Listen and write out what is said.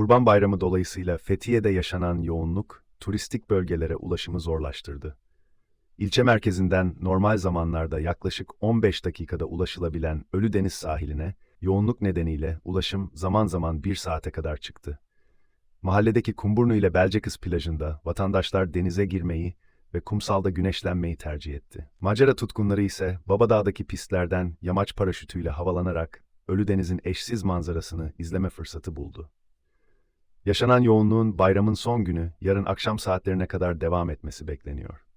Kurban Bayramı dolayısıyla Fethiye'de yaşanan yoğunluk, turistik bölgelere ulaşımı zorlaştırdı. İlçe merkezinden normal zamanlarda yaklaşık 15 dakikada ulaşılabilen Ölüdeniz sahiline, yoğunluk nedeniyle ulaşım zaman zaman bir saate kadar çıktı. Mahalledeki Kumburnu ile Belcekız plajında vatandaşlar denize girmeyi ve kumsalda güneşlenmeyi tercih etti. Macera tutkunları ise Babadağ'daki pistlerden yamaç paraşütüyle havalanarak Ölüdeniz'in eşsiz manzarasını izleme fırsatı buldu. Yaşanan yoğunluğun bayramın son günü yarın akşam saatlerine kadar devam etmesi bekleniyor.